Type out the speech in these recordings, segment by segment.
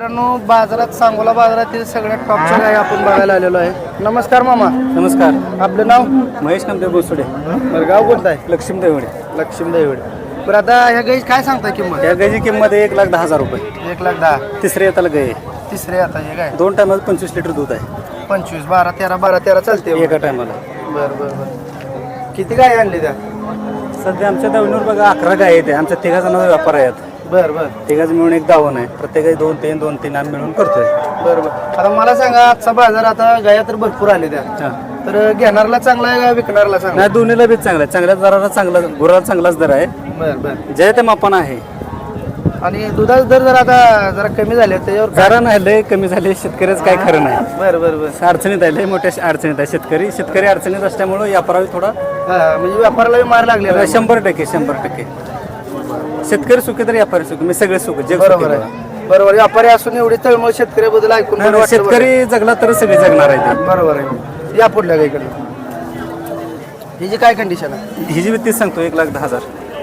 मित्रांनो बाजारात सांगोला बाजारातील सगळ्यात टॉपच्या गाय आपण बघायला आलेलो आहे. नमस्कार मामा. नमस्कार. आपलं नाव? महेश नामदेव बोसुडे बरं गाव कोणतं आहे? लक्ष्मी देवडे. लक्ष्मी दैवडे. बरं आता ह्या गाई काय सांगताय किंमत? या गायची किंमत आहे एक लाख दहा हजार रुपये. एक लाख दहा. तिसरे येताला गाय. तिसरे आता हे काय दोन टायमाला पंचवीस लिटर दूध आहे. पंचवीस बारा तेरा बारा तेरा चालते एका टायमाला बरं बरं बरं. किती गाय आणली त्या? सध्या आमच्या दावणीवर बघा अकरा गाय आहेत. आमच्या तिघा जणांचा व्यापार आहेत. बरं बरं. तिघाच मिळून एक दावण आहे. प्रत्येकाची दोन तीन दोन तीन आम्ही मिळून करतोय. बरं बरं. आता मला सांगा आजचा बाजार आता गाया तर भरपूर आले त्या. तर घेणारला चांगला आहे का विकणारला चांगला? नाही दोन्हीला बी चांगला आहे. चांगल्या दराला चांगला गुराला चांगलाच दर आहे. बरं बरं. जे ते मापान आहे. आणि दुधाचे दर जर आता जरा कमी झाले त्याच्यावर काय? नाही लय कमी झाले. शेतकऱ्याचं काय खरं नाही. बरं बरं बरं. अडचणीत आहे लय मोठ्या अडचणीत आहे शेतकरी. शेतकरी अडचणीत असल्यामुळं व्यापारावी थोडा हा म्हणजे व्यापाराला मार लागलेला आहे. शंभर टक्के शंभर टक्के. शेतकरी सुखी तर व्यापारी सुखी मी सगळे सुखी जग बरोबर आहे. बरोबर व्यापारी असून एवढी तळमळ शेतकऱ्याबद्दल ऐकून नाही, बरं नाही, वाटलं बरं. शेतकरी जगला तर सगळे जगणार आहे बरोबर आहे. या पुढल्या गाईकडे हिची काय कंडिशन आहे? ही जी तीच सांगतो एक लाख दहा हजार.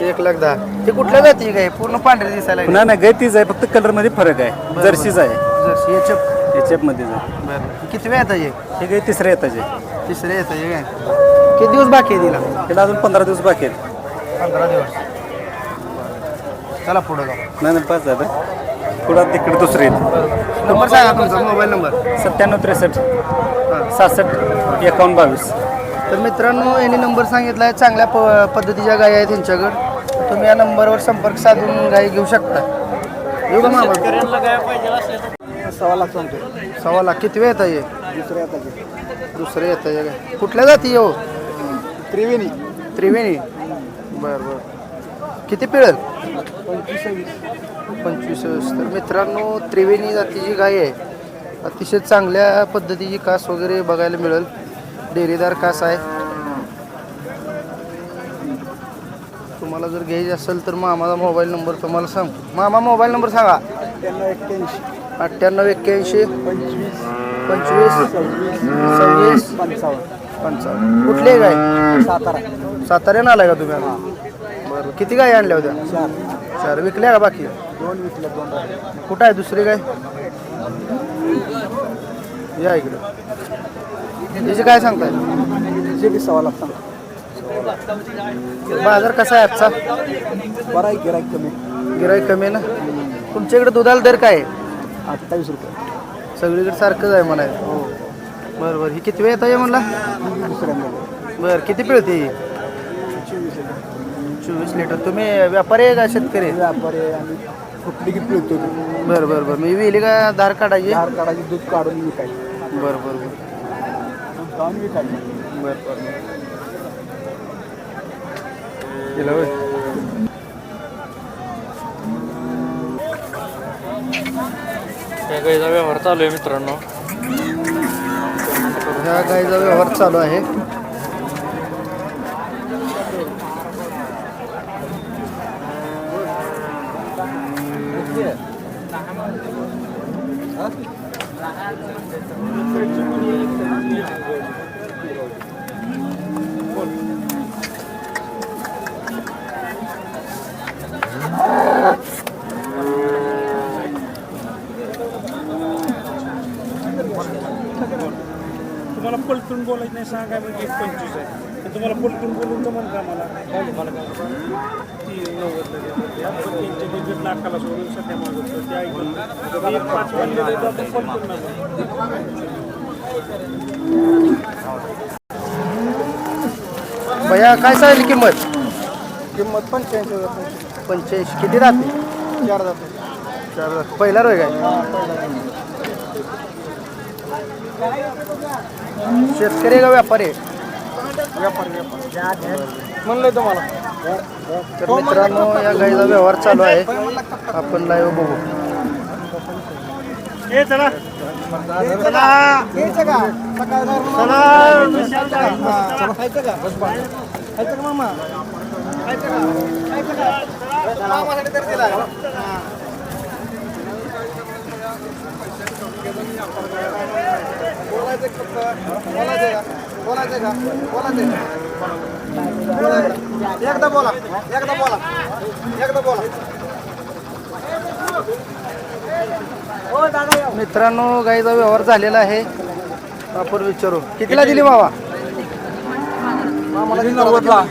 एक लाख दहा. ते कुठल्या जाती गाय पूर्ण पांढरी दिसायला लागली. पुन्हा नाही गै तीच आहे फक्त कलरमध्ये फरक आहे. जर्सीच आहे. जर्सी याच्या एचएफमध्ये आहे बरं. किती वेळ येतं हे? गाय तिसऱ्या येताचे तिसरे येतं काय किती दिवस बाकी आहे तिला? त्याला अजून पंधरा दिवस बाकी आहेत. पंधरा दिवस. चला पुढं जाऊ. नाही नाही पाच झालं. पुढं तिकडे दुसरे येईल. नंबर सांगा तुमचा मोबाईल नंबर. सत्त्याण्णव त्रेसष्ट सहासष्ट एकावन्न बावीस. तर मित्रांनो यांनी नंबर सांगितला आहे चांगल्या प पद्धतीच्या गायी आहेत त्यांच्याकडे तुम्ही या नंबरवर संपर्क साधून गायी घेऊ शकता. येऊ का मामा? सव्वा लाख सांगतो सव्वा लाख. किती वेळ येतं हे दुसऱ्या हाताचे. दुसरे येतं हे कुठल्या जाती येऊ त्रिवेणी. त्रिवेणी. बरं बरं. किती पिळेल? पंचवीस. तर मित्रांनो त्रिवेणी जातीची गाय आहे. अतिशय चांगल्या पद्धतीची कास वगैरे बघायला मिळेल. डेअरीदार कास आहे. तुम्हाला जर घ्यायची असेल तर मामाचा मोबाईल नंबर तुम्हाला सांगतो मामा मोबाईल नंबर सांगा. अठ्ठ्याण्णव एक्क्याऐंशी. पंचवीस. पंचवीस. सव्वीस. पंचावन्न. कुठली आहे गाय? सातारा. साताऱ्यानं आलाय का तुम्ही? बरं. किती गाय आणल्या होत्या? चार चार विकल्या का बाकी? दोन विकल्या दोन राहिले कुठं आहे दुसरी गाय या इकडं. त्याची काय सांगताय? जे बी सव्वा लाख सांगा बाजार कसा आहे आजचा? बरं आहे गिराईक कमी. गिराईक कमी आहे ना? तुमच्याकडे दुधाला दर काय आहे? अठ्ठावीस रुपये. सगळीकडे सारखंच आहे म्हणायचं. हो. बरं बरं. ही किती वेळ येतं म्हणला? दुसऱ्यांदा. बरं किती पिळते ही? आहे. चोवीस लिटर. तुम्ही व्यापारी आहे का शेतकरी? व्यापारी आहे आणि कुठली की पिळतो बरं बरं बरं. मी विली का धार काढायची? धार काढायची दूध काढून विकायचं. बरं बरं बरं. काढून विकायचं. बरं बरं केलं होय? या गाईचा व्यवहार चालू आहे मित्रांनो. ह्या गायीचा व्यवहार चालू आहे. तुम्हाला पलटून बोलायचं नाही सांगा म्हणजे एक पंचवीस आहे. तर तुम्हाला पलटून बोलून जमल का मला काय मला काय? ती नव्वदला सोडून सध्या मागवतो मी एक पाच देतो आपण भैया काय सांगितली किंमत? किंमत पंच्याऐंशी हजार. पंच्याऐंशी. किती राहते चार जाते चार राहते. पहिला रोय काय शेतकरी का व्यापारी? आहे? व्यापारी व्यापारी. म्हणलं तुम्हाला. तर मित्रांनो या गाईचा व्यवहार चालू आहे. आपण लाईव्ह बघू. मामा बोलायचं बोलायचं का? बोलायचं का बोलायचं का बोलायचं एकदा बोला. एकदा बोला. एकदा बोला मित्रांनो गाईचा व्यवहार झालेला आहे. आपण विचारू. कितीला दिली बाबा नव्वदला?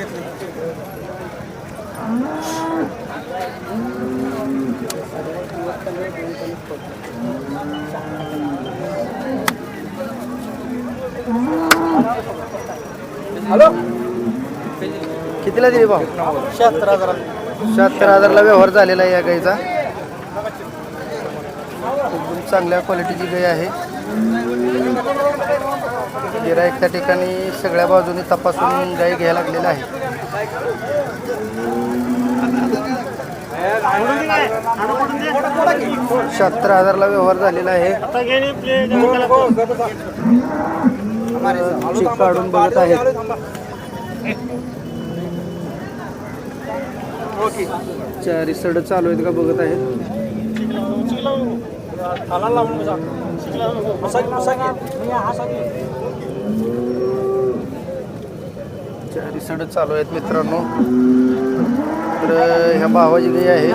कितीला दिली भाऊ? शहात्तर हजार. शहात्तर हजारला व्यवहार झालेला आहे या गाईचा. एकदम चांगल्या क्वालिटीची गाय आहे. गिराईक त्या ठिकाणी सगळ्या बाजूनी तपासून गाय घ्यायला लागलेला आहे शहात्तर हजारला व्यवहार झालेला आहे. चेक काढून बघत आहेत. चारी सड चालू आहेत का बघत आहेत? चारी सड चालू आहेत मित्रांनो. तर ह्या भावाची गाई आहे